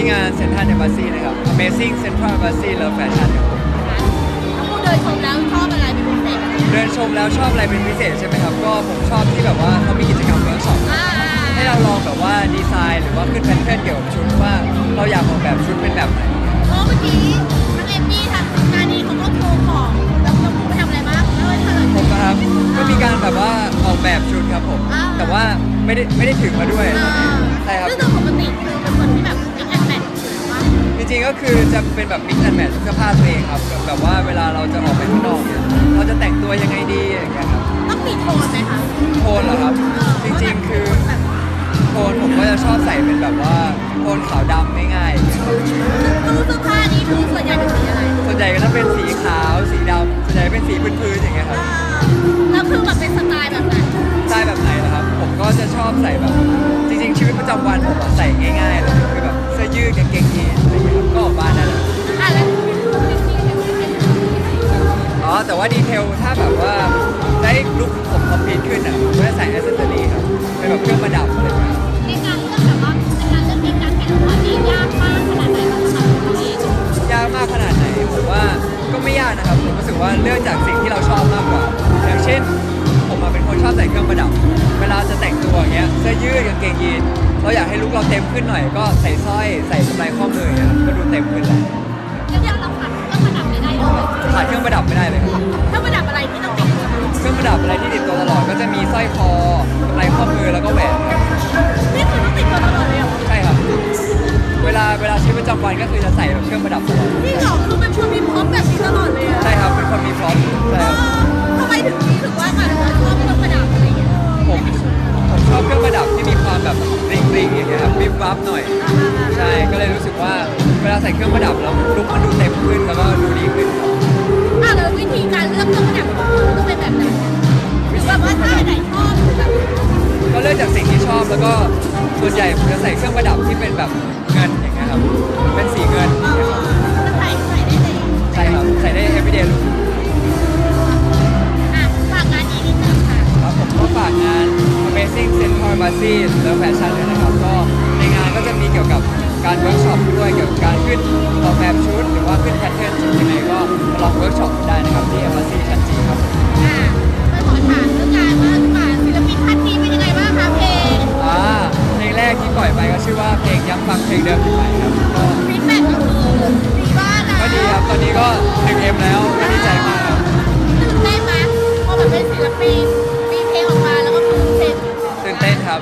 ที่งานเซ็นทรัลเอมบ s ซีนะครับ Amazing Central Embassy Love Fashion ครับทั้งคู่เดินชมแล้วชอบอะไรเป็นพิเศษไหมเดินชมแล้วชอบอะไรเป็นพิเศษใช่ไหมครับ ก็ผมชอบที่แบบว่าเขามีกิจกรรมเวิร์กช็อปอ่าให้เราลองแบบว่าดีไซน์หรือว่าขึ้นแพทเทิร์นเกี่ยวกับชุดว่าเราอยากออกแบบชุดเป็นแบบไหน เพราะเมื่อกี้ทั้งเอมมี่ทั้งงานนี้เขาก็โชว์ของแล้วน้องคู่ไปทำอะไรบ้างแล้วเฉลยผมนะครับก็มีการแบบว่าออกแบบชุดครับผม อ่า แต่ว่าไม่ได้ไม่ได้ถึงมาด้วยอ่าใช่ครับ ซึ่งโดยปกติคือเป็นคนที่แบบ จริงๆก็คือจะเป็นแบบ mix and match เสื้อผ้าตัวเองครับแบบแบบว่าเวลาเราจะออกไปข้างนอกเนี่ยเราจะแต่งตัวยังไงดีอย่างเงี้ยครับต้องมีโทนไหมคะโทนเหรอครับเออจริงๆคือแบบโทนผมก็จะชอบใส่เป็นแบบว่าโทนขาวดำง่ายๆอย่างเงี้ยครับตู้เสื้อผ้านี่คือส่วนใหญ่เป็นสีอะไรส่วนใหญ่ก็จะเป็นสีขาวสีดำส่วนใหญ่เป็นสีพื้นๆอย่างเงี้ยครับอ่าแล้วคือแบบเป็นสไตล์แบบไหนสไตล์แบบไหนนะครับ ผมก็จะชอบใส่แบบ จริง ๆ ชีวิตประจำวันผมอะใส่ง่ายๆเลยคือแบบเสื้อยืดกางเกง ว่าดีเทลถ้าแบบว่าได้ลุคผมคอมพลีทขึ้นอะผมก็จะใส่อ c เซสซอรี่ครับเป็นแบบเครื่องประดับอะไรอย่างเงี้ในการเลือกแบบว่าในการเลือกมีการแข่งขันนี่ยากมากขนาดไหนเราทำตัวเองยากมากขนาดไหนผมว่าก็ไม่ยากนะครับผมรู้สึกว่าเลือกจากสิ่งที่เราชอบมากกว่า อย่างเช่น ผมอะเป็นคนชอบใส่เครื่องประดับ เวลาจะแต่งตัวอย่างเงี้ยเสื้อยืดกางเกงยีนเราอยากให้ลุคเราเต็มขึ้นหน่อยก็ใส่สร้อยใส่กำไรข้อมือเงี้ยก็ดูเต็มขึ้นแหละแล้วอย่างเราขัดก็ประ ขาดเครื่องประดับไม่ได้เลยครับถ้าประดับอะไรที่ต้องติดเครื่องประดับอะไรที่ติดตัวตลอดก็จะมีสร้อยคอกำไรข้อมือแล้วก็แหวนครับนี่คือต้องติดตัวตลอดเลยเหรอใช่ครับ เวลาเวลาชีวิตประจำวันก็คือจะใส่แบบเครื่องประดับตลอดนี่เหรอคือเป็นคนมีพร้อมแบบนี้ตลอดเลยอะใช่ครับเป็นคนมีพร้อมใช่เอครับอทำไมถึงถึงว่าการชอบเครื่องประดับอะไรอย่างเงี้ยผมผมชอบเครื่องประดับที่มีความแบบริงริงๆอย่างเงี้ยครับวิบวับหน่อย ใช่ก็เลยรู้สึกว่าเวลาใส่เครื่องประดับแล้วลุคมันดูเต็มขึ้นแล้วก็ดูดีขึ้น ธีการเลือกเครื่องประดับของคุณต้องเป็นแบบไหนหรือแบบว่าถ้าอันไหนชอบคือแบบก็เลือกจากสิ่งที่ชอบแล้วก็ส่วนใหญ่ผมจะใส่เครื่องประดับที่เป็นแบบเงินอย่างเงี้ยครับเป็นสีเงินเออมันใส่ใส่ได้เลยใช่ครับใส่ได้ everyday look อะฝากงานนี้นิดนึงค่ะครับผมก็ฝากงาน Amazing Central Embassy แล้วแฟชั่นด้วยนะครับ ก็ในงานก็จะมีเกี่ยวกับ การเวิร์กช็อปด้วยเกี่ยวกับการขึ้นออกแบบชุด หรือว่าขึ้นแพทเทิร์นชุดยังไงก็มาลองเวิร์กช็อปได้นะครับที่ Embassy ชั้นจีครับอะไปขอถามเรื่องงานว่าดีกว่าศิลปินท่านนี้เป็นยังไงบ้างคะเพลงอ่าเพลงแรกที่ปล่อยไปก็ชื่อว่าเพลงยังฟังเพลงเดิมอยู่ไหมครับก็ฟีดแบ็กก็คือดีมากนะก็ดีครับตอนนี้ก็ถึงเอ็มแล้วก็ดีใจมากครับตื่นเต้นไหมพอแบบเป็นศิลปินมีเพลงออกมาแล้วก็คือเพลงตื่นเต้นครับ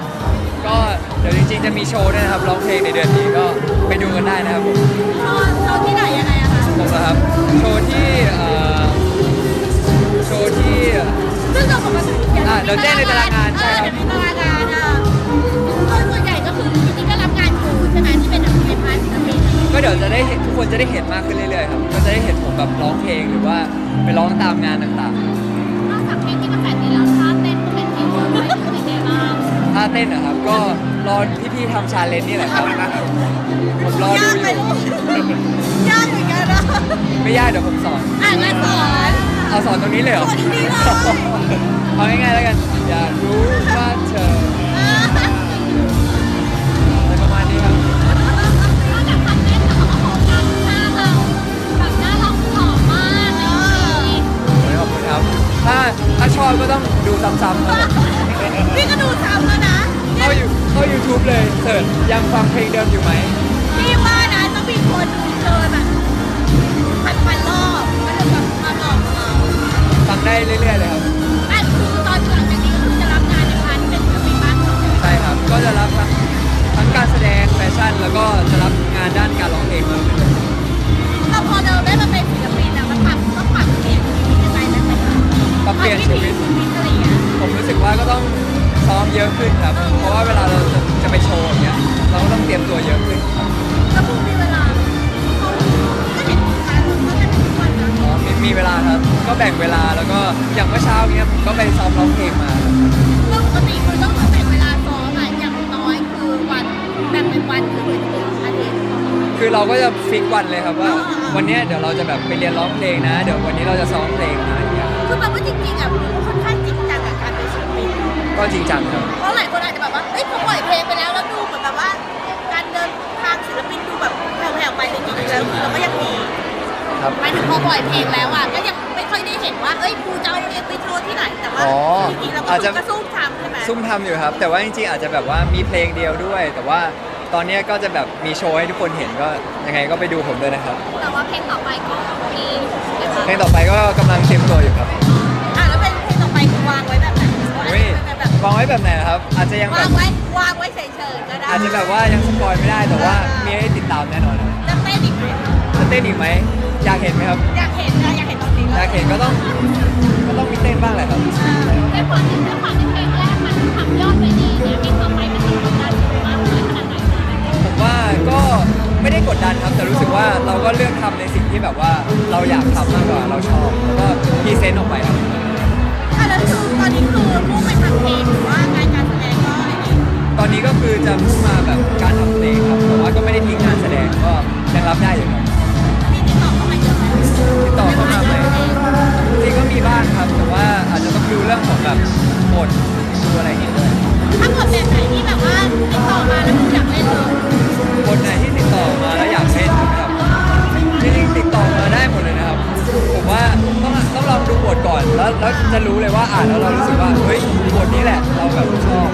ก็เดี๋ยวจริงๆจะมีโชว์ด้วยนะครับร้องเพลงในเดือนนี้ก็ไปดูกันได้นะครับผมโชว์โชว์ที่ไหนยังไงอะคะผมนะครับโชว์ที่เอ่อโชว์ที่ซึ่งเราปกติอะเดี๋ยวแจ้งในตารางงานใช่ครับเออเดี๋ยวมีตารางงานอะโดยส่วนใหญ่ก็คือจริงๆก็รับงานโชว์ใช่ไหมที่เป็นแบบในพาร์ทศิลปินก็เดี๋ยวจะได้เห็นทุกคนจะได้เห็นมากขึ้นเรื่อยๆครับ ก็จะได้เห็นผมแบบร้องเพลงหรือว่าไปร้องตามงานต่างน ๆท่าเต้นนะครับ ก็รอพี่ๆทำชาเลนจ์นี่แหละครับผมรอดูยากไหมอยู่ลูกยากเหมือนกันนะไม่ยากเดี๋ยวผมสอน อะงั้นสอนเอาสอนตรงนี้เลยเหรอ สอนตรงนี้เลย เอาง่ายๆแล้วกัน อยากรู้ว่าเธอ ยเสิร์ชยังฟังเพลงเดิมอยู่ไหมพี่ว่านะต้องมีคนดูเกินแบบพันพันๆรอบก็ถึงแบบมาหลอกเราฟังได้เรื่อยๆเลยครับอะคือตอนหลังจากนี้ก็คือจะรับงานในพาร์ทที่เป็นศิลปินบ้างใช่ไหมใช่ครับ ก็จะรับทั้งทั้งการแสดงแฟชั่นแล้วก็จะรับงานด้านการร้องเพลงมาด้วยเราพอเราได้มาเป็นศิลปินอะมันปรับต้องปรับเปลี่ยนชีวิตยังไงไหมปรับเปลี่ยนชีวิตชีวิตอะไรอย่างเงี้ยผมรู้สึกว่าก็ต้องซ้อมเยอะขึ้นครับ เพราะว่าเวลาเราจะจะไปโชว์อย่างเงี้ย เราก็ต้องเตรียมตัวเยอะขึ้นครับแล้วพวกมีเวลาเขาก็เห็นงานเขาจะทุกวันนะอ๋อมีมีเวลาครับ ก็แบ่งเวลาแล้วก็อย่างเมื่อเช้าเนี้ยผมก็ไปซ้อมร้องเพลงมาครับแล้วปกติคือต้องแบ่งเวลาซ้อมอะอย่างน้อยคือวันแบ่งเป็นวันคือหรืออาทิตย์ คือเราก็จะฟิกวันเลยครับว่า วันเนี้ยเดี๋ยวเราจะแบบไปเรียนร้องเพลงนะ เดี๋ยววันนี้เราจะซ้อมเพลงนะอย่างเงี้ยคือแบบว่าจริงๆอะคือค่อนข้างจริงจังกับการเป็นศิลปินก็จริงจังครับ เพราะหลายคนอาจจะแบบว่าเอ้ยพอปล่อยเพลงไปแล้วแล้วดูเหมือนแบบว่า การเดินทางศิลปินดูแบบ ครับ หมายถึงพอปล่อยเพลงแล้วอะก็ยังไม่ค่อยได้เห็นว่าเอ้ยกูจะเอาเพลงไปโชว์ที่ไหนแต่ว่าอ๋อจริงๆเราก็อาจจะกระซุ่มทำใช่ไหมซุ่มทำอยู่ครับ แต่ว่าจริงๆอาจจะแบบว่ามีเพลงเดียวด้วย แต่ว่าตอนเนี้ยก็จะแบบมีโชว์ให้ทุกคนเห็นก็ยังไงก็ไปดูผมด้วยนะครับแต่ว่าเพลงต่อไปก็มีใช่ไหมเพลงต่อไปก็กำลังเตรียมตัวอยู่ครับอะแล้วเป็นเพลงต่อไปคือวางไว้แบบไหนวางเฮ้ยไว้แบบวางไว้แบบไหนนะครับ อาจจะยังแบวางบไว้วางไว้เฉยๆก็ได้อาจจะแบบว่ายังสปอยไม่ได้แต่ว่ามีให้ เต้นอีกไหมอยากเห็นไหมครับอยากเห็นนะอยากเห็นตรงนี้อยากเห็นก็ต้องก็ต้องมีเต้นบ้างแหละครับในความที่ในความที่เพลงแรกมันทำยอดไปดีเนี่ยเพลงต่อไปมันจะกดดันมากเลยขนาดไหนผมว่าก็ไม่ได้กดดันครับแต่รู้สึกว่าเราก็เลือกทำในสิ่งที่แบบว่าเราอยากทำมากกว่าเราชอบแล้วก็พรีเซนต์ออกไปครับอะแล้วคือตอนนี้คือมุ่งไปทำเพลงหรือว่างานการแสดงก็อะไรอย่างเงี้ยตอนนี้ก็คือจะมุ่งมาแบบการทำเพลงครับแต่ว่าก็ไม่ได้ทิ้งงานแสดงก็ยังรับได้อยู่ครับ จะรู้เลยว่าอ่านแล้วเรารู้สึกว่าเฮ้ยบทนี้แหละเราแบบชอบ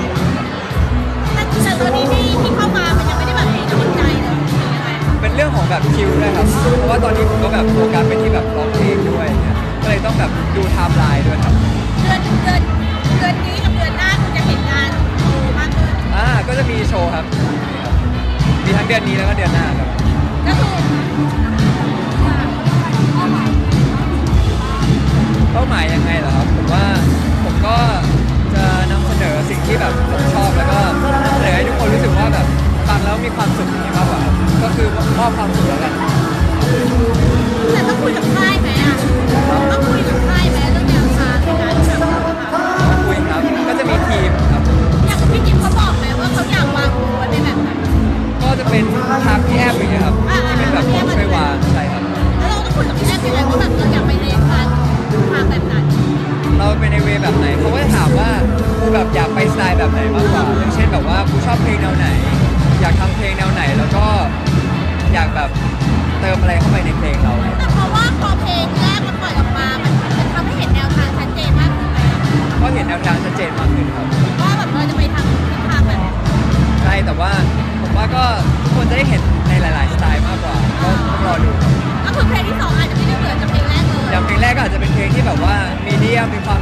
แต่แต่ตอนนี้ที่ที่เข้ามามันยังไม่ได้แบบให้โดนใจเลยใช่ไหมเป็นเรื่องของแบบคิวด้วยครับเพราะว่าตอนนี้ผมก็แบบโฟกัสไปที่แบบร้องเพลงด้วยเนี่ยก็เลยต้องแบบดูไทม์ไลน์ด้วยครับเดือนเดือนเดือนนี้กับเดือนหน้าคุณจะเห็นงานโชว์มากขึ้นอ่าก็จะมีโชว์ครับ มีทั้งเดือนนี้แล้วก็เดือนหน้าครับก็คือ ผมว่าผมก็จะนำเสนอสิ่งที่แบบผมชอบแล้วก็นำเสนอให้ทุกคนรู้สึกว่าแบบฟังแล้วมีความสุขอย่างนี้มากกว่าครับก็คือมอบความสุขแล้วกัน ไปในเวแบบไหนเขาก็จะถามว่ากูแบบอยากไปสไตล์แบบไหนมากกว่าอย่างเช่นแบบว่ากูชอบเพลงแนวไหน อยากทำเพลงแนวไหนแล้วก็อยากแบบเติมอะไรเข้าไปในเพลงเรา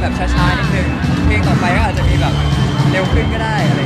แบบช้าๆนิดนึงเพลงต่อไปก็อาจจะมีแบบเร็วขึ้นก็ได้อะไร